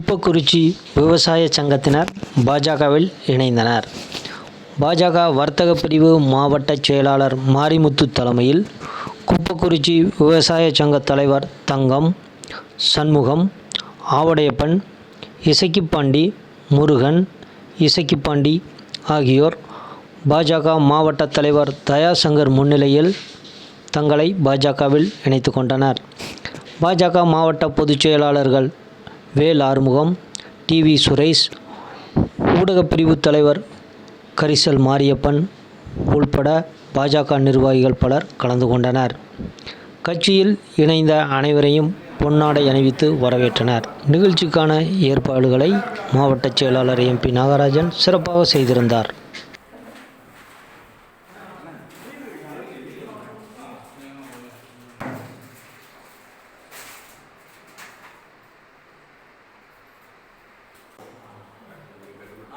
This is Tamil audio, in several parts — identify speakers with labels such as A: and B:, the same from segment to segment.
A: குப்பக்குறிச்சி விவசாய சங்கத்தினர் பாஜகவில் இணைந்தனர். பாஜக வர்த்தக பிரிவு மாவட்ட செயலாளர் மாரிமுத்து தலைமையில் குப்பக்குறிச்சி விவசாய சங்க தலைவர் தங்கம் சண்முகம் ஆவடையப்பன் இசக்கிப்பாண்டி முருகன் இசக்கிப்பாண்டி ஆகியோர் பாஜக மாவட்ட தலைவர் தயாசங்கர் முன்னிலையில் தங்களை பாஜகவில் இணைத்து கொண்டனர். பாஜக மாவட்ட பொதுச் செயலாளர்கள் வேல் ஆறுமுகம் டிவி சுரேஷ் ஊடகப்பிரிவு தலைவர் கரிசல் மாரியப்பன் உள்பட பாஜக நிர்வாகிகள் பலர் கலந்து கொண்டனர். கட்சியில் இணைந்த அனைவரையும் பொன்னாடை அணிவித்து வரவேற்றனர். நிகழ்ச்சிக்கான ஏற்பாடுகளை மாவட்ட செயலாளர் எம்பி நாகராஜன் சிறப்பாக செய்திருந்தார்.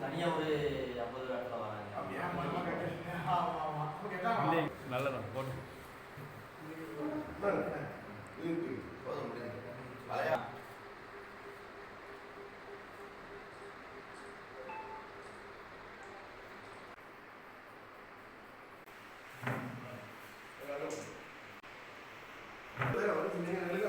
B: தனியாக ஒரு ஐம்பது இடத்துல வராங்க
C: நல்லதான் போட்டு നേരെ